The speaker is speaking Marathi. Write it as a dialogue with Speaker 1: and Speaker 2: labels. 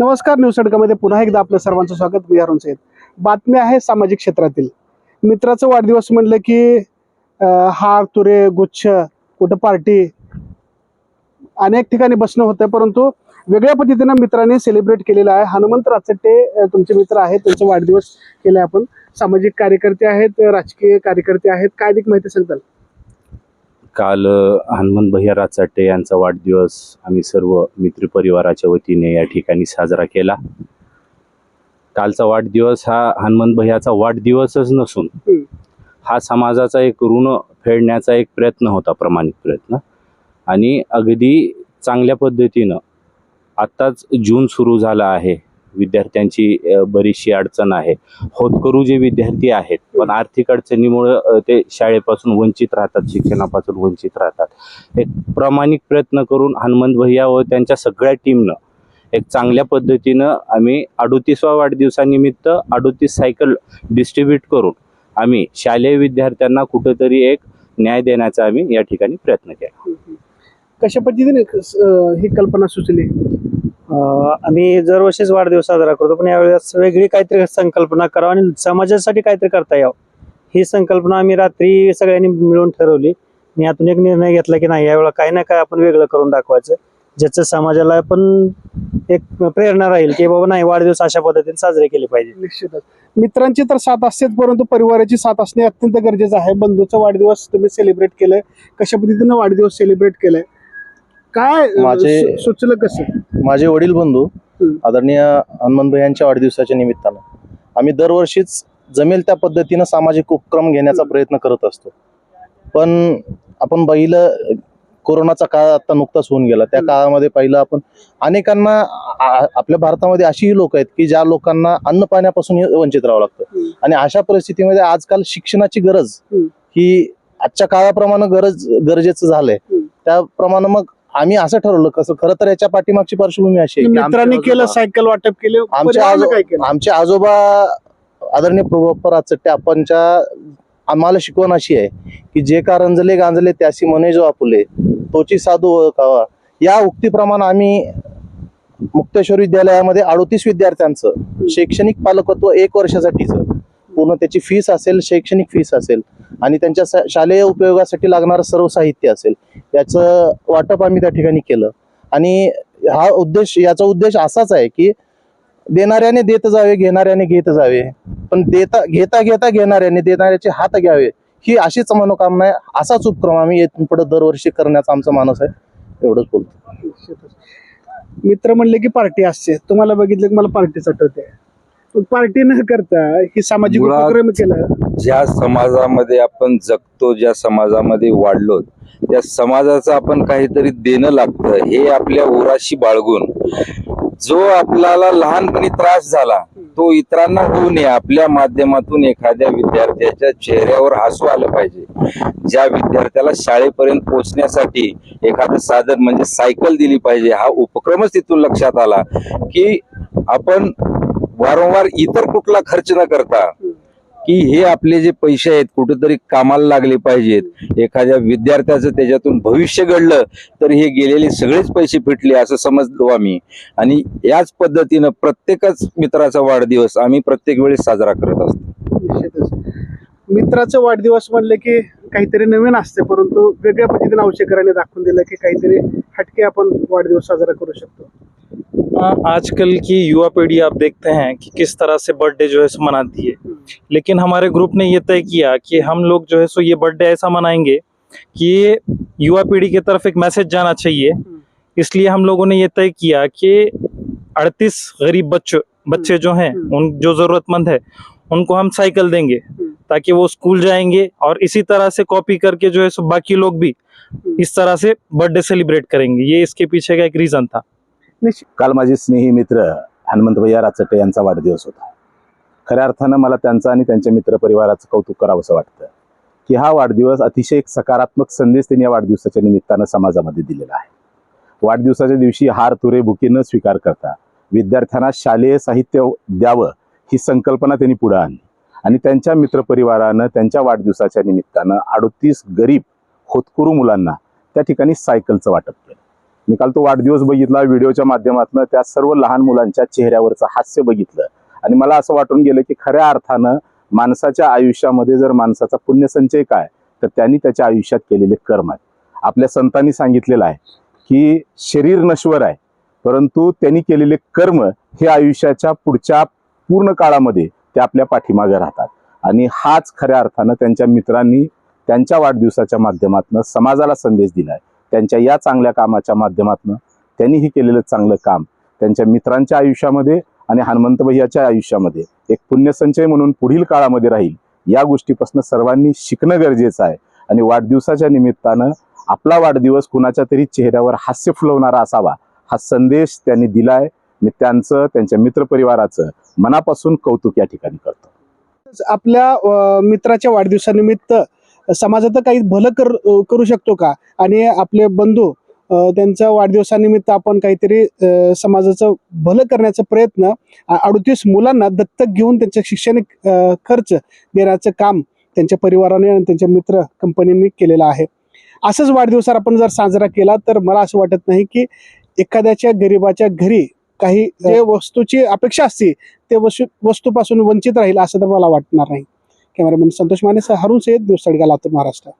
Speaker 1: नमस्कार न्यूज अडकामध्ये पुन्हा एकदा आपलं सर्वांचं स्वागत. मी अरुण सैद बातमी आहे सामाजिक क्षेत्रातील. मित्राचं वाढदिवस म्हणलं की हार तुरे गुच्छ कुठं पार्टी अनेक ठिकाणी बसणं होतं परंतु वेगळ्या पद्धतीनं मित्राने सेलिब्रेट केलेलं आहे. हनुमंत राचट्टे तुमचे मित्र आहेत त्यांचा वाढदिवस केला आपण. सामाजिक कार्यकर्ते आहेत राजकीय कार्यकर्ते आहेत. काय अधिक माहिती सांगताल?
Speaker 2: काल अ, हनुमंत भैया राचाटे यांचा वाढदिवस आम्ही सर्व मित्रपरिवाराच्या वतीने या ठिकाणी साजरा केला. कालचा वाढदिवस हा हनुमंत भैयाचा वाढदिवसच नसून. हा समाजाचा एक ऋण फेडण्याचा एक प्रयत्न होता प्रामाणिक प्रयत्न. आणि अगदी चांगल्या पद्धतीनं आत्ताच जून सुरू झाला आहे. विद्यार्थ्यांची बरीचशी अडचण आहे. होतकरू जे विद्यार्थी आहेत पण आर्थिक अडचणीमुळं ते शाळेपासून वंचित राहतात शिक्षणापासून वंचित राहतात. एक प्रामाणिक प्रयत्न करून हनुमंत भैया व त्यांच्या सगळ्या टीमनं एक चांगल्या पद्धतीनं आम्ही अडोतीसवा वाढदिवसानिमित्त अडोतीस सायकल डिस्ट्रीब्यूट करून आम्ही शालेय विद्यार्थ्यांना कुठंतरी एक न्याय देण्याचा आम्ही या ठिकाणी प्रयत्न केला.
Speaker 1: कशा पद्धतीने ही कल्पना सुचली?
Speaker 3: आम्ही दरवर्षीच वाढदिवस साजरा करतो पण यावेळेस वेगळी काहीतरी संकल्पना करावं आणि समाजासाठी काहीतरी करता यावं. ही संकल्पना आम्ही रात्री सगळ्यांनी मिळून ठरवली. आणि यातून एक निर्णय घेतला की नाही यावेळेला काही ना काय आपण वेगळं करून दाखवायचं ज्याचं समाजाला पण एक प्रेरणा राहील की बाबा नाही वाढदिवस अशा पद्धतीने साजरे केले पाहिजे.
Speaker 1: निश्चितच. मित्रांची तर साथ असतेच परंतु परिवाराची साथ असणे अत्यंत गरजेचं आहे. बंधूचा वाढदिवस तुम्ही सेलिब्रेट केलाय कशा पद्धतीनं वाढदिवस सेलिब्रेट केलाय? काय
Speaker 4: माझे-
Speaker 1: सुचलं कसं
Speaker 4: माझे वडील बंधू. आदरणीय हनुमंत यांच्या वाढदिवसाच्या निमित्तानं आम्ही दरवर्षीच जमेल त्या पद्धतीनं सामाजिक उपक्रम घेण्याचा. प्रयत्न करत असतो पण आपण पाहिलं कोरोनाचा काळ आता नुकताच होऊन गेला त्या. काळामध्ये पाहिलं आपण अनेकांना आपल्या भारतामध्ये अशीही लोक आहेत की ज्या लोकांना अन्न पाण्यापासून वंचित राहावं लागतं. आणि अशा परिस्थितीमध्ये आजकाल शिक्षणाची गरज. ही आजच्या काळाप्रमाणे गरज गरजेचं झालंय. त्याप्रमाणे मग आम्ही असं ठरवलं कसं खरं तर याच्या पाठीमागची पार्श्वभूमी अशी आहे की आमचे
Speaker 1: मित्रांनी केलं
Speaker 4: आजोबा-
Speaker 1: सायकल वाटप केलं
Speaker 4: आमच्या
Speaker 1: परिवारानं
Speaker 4: आजो-
Speaker 1: काय केलं?
Speaker 4: आमचे आजोबा आदरणीय प्रभुप्पा राचट्टे आपणच्या आम्हाला शिकवण अशी आहे की जे का रंजले गांजले त्याशी मने जो आपुले तोची साधू ओळखावा. या उक्तीप्रमाणे आम्ही मुक्तेश्वर विद्यालयामध्ये अडोतीस विद्यार्थ्यांचं शैक्षणिक पालकत्व एक वर्षासाठीचं. पूर्ण त्याची फीस असेल शैक्षणिक फीस असेल. आणि त्यांच्या सा- शालेय उपयोगासाठी लागणारं सर्व साहित्य असेल याचं वाटप आम्ही त्या ठिकाणी केलं. आणि हा उद्देश याचा उद्देश असाच आहे की देणाऱ्याने देत जावे घेणाऱ्याने घेत जावे. पण देता घेता घेता घेणाऱ्याने देणाऱ्याचे हात घ्यावे ही अशीच मनोकामना आहे असाच उपक्रम आम्ही येथून पुढे दरवर्षी करण्याचा आमचा मानस आहे एवढंच बोलतो.
Speaker 1: मित्र म्हणले की पार्टी असते. तुम्हाला बघितलं की मला पार्टीच आठवते पार्टी न करता ही सामाजिक
Speaker 5: मुळात-
Speaker 1: उपक्रम केला.
Speaker 5: ज्या समाजामध्ये आपण जगतो ज्या समाजामध्ये वाढलो त्या समाजाचं आपण काहीतरी देणं लागतं हे आपल्या उराशी बाळगून. जो आपल्याला लहानपणी त्रास झाला तो इतरांना होऊ नये आपल्या माध्यमातून एखाद्या विद्यार्थ्याच्या चेहऱ्यावर हसू आलं पाहिजे. ज्या विद्यार्थ्याला शाळेपर्यंत पोहोचण्यासाठी एखादं साधन म्हणजे सायकल दिली पाहिजे हा उपक्रमच तिथून लक्षात आला की आपण वारंवार इतर कुठला खर्च न करता की हे आपले जे पैसे आहेत कुठेतरी कामाला लागले पाहिजेत. एखाद्या विद्यार्थ्याचं त्याच्यातून भविष्य घडलं तर हे गेलेले सगळेच पैसे फिटले असं समजलो आम्ही. आणि याच पद्धतीनं प्रत्येकच मित्राचा वाढदिवस आम्ही प्रत्येक वेळेस साजरा करत असतो.
Speaker 1: मित्राचा मित्राचं वाढदिवस म्हणलं की काहीतरी नवीन असते परंतु वेगळ्या पद्धतीने औषधकरांनी दाखवून दिलं की काहीतरी हटके आपण वाढदिवस साजरा करू शकतो.
Speaker 6: आजकल की युवा पीढ़ी आप देखते हैं कि किस तरह से बर्थडे जो है सो मनाती है। लेकिन हमारे ग्रुप ने ये तय किया कि हम लोग जो है सो ये बर्थडे ऐसा मनाएँगे कि युवा पीढ़ी की तरफ़ एक मैसेज जाना चाहिए। इसलिए हम लोगों ने ये तय किया कि अड़तीस गरीब बच्चों बच्चे जो हैं
Speaker 1: हम्म।
Speaker 6: उन जो जरूरतमंद है उनको हम साइकिल देंगे
Speaker 1: हम्म।
Speaker 6: ताकि वो स्कूल जाएँगे और इसी तरह से कॉपी करके जो है सो बाकी लोग भी इस तरह से बर्थडे सेलिब्रेट करेंगे। ये इसके पीछे का एक रीजन था।
Speaker 2: काल माझे स्नेही मित्र हनुमंत भैया राचटे यांचा वाढदिवस होता. खऱ्या अर्थानं मला त्यांचा आणि त्यांच्या मित्रपरिवाराचं कौतुक करावंसं वाटतं की हा वाढदिवस अतिशय एक सकारात्मक संदेश त्यांनी या वाढदिवसाच्या निमित्तानं समाजामध्ये दिलेला आहे. वाढदिवसाच्या दिवशी हार तुरे भुकीनं न स्वीकार करता विद्यार्थ्यांना शालेय साहित्य द्यावं ही संकल्पना त्यांनी पुढे आणली. आणि त्यांच्या मित्रपरिवारानं त्यांच्या वाढदिवसाच्या निमित्तानं अडोतीस गरीब होतकुरू मुलांना त्या ठिकाणी सायकलचं वाटप केलं.
Speaker 7: मी काल तो वाढदिवस बघितला व्हिडिओच्या माध्यमातून त्या सर्व लहान मुलांच्या चेहऱ्यावरचं हास्य बघितलं. आणि मला असं वाटून गेलं की खऱ्या अर्थानं माणसाच्या आयुष्यामध्ये जर माणसाचा पुण्यसंचय काय तर त्यांनी त्याच्या आयुष्यात केलेले कर्म आहेत. आपल्या संतांनी सांगितलेलं आहे की शरीर नश्वर आहे परंतु त्यांनी केलेले कर्म हे आयुष्याच्या पुढच्या पूर्ण काळामध्ये ते आपल्या पाठीमागे राहतात. आणि हाच खऱ्या अर्थानं त्यांच्या मित्रांनी त्यांच्या वाढदिवसाच्या माध्यमातून समाजाला संदेश दिलाय. त्यांच्या या चांगल्या कामाच्या माध्यमातून त्यांनीही केलेलं चांगलं काम त्यांच्या मित्रांच्या आयुष्यामध्ये आणि हनुमंत भैयाच्या आयुष्यामध्ये. एक पुण्यसंचय म्हणून पुढील काळामध्ये राहील या गोष्टीपासून सर्वांनी शिकणं गरजेचं आहे. आणि वाढदिवसाच्या निमित्तानं आपला वाढदिवस कुणाच्या तरी चेहऱ्यावर हास्य फुलवणारा असावा हा संदेश त्यांनी दिलाय. मी त्यांचं त्यांच्या मित्रपरिवाराचं मनापासून कौतुक या ठिकाणी करतो.
Speaker 1: आपल्या मित्राच्या वाढदिवसानिमित्त समाजात काही भलं कर करू शकतो का? आणि आपले बंधू त्यांच्या वाढदिवसानिमित्त आपण काहीतरी समाजाचं भलं करण्याचा प्रयत्न अडतीस मुलांना दत्तक घेऊन त्यांचे शैक्षणिक खर्च देण्याचं काम त्यांच्या परिवाराने आणि त्यांच्या मित्र कंपनीने केलेलं आहे. असंच वाढदिवसावर आपण जर साजरा केला तर मला असं वाटत नाही की एखाद्याच्या गरीबाच्या घरी काही जे वस्तूची अपेक्षा असते ते वस्तू वस्तूपासून वंचित राहील असं तर मला वाटणार नाही. कॅमेरामॅन संतोष माने हरुण सय्यद दिवस लातूर महाराष्ट्र.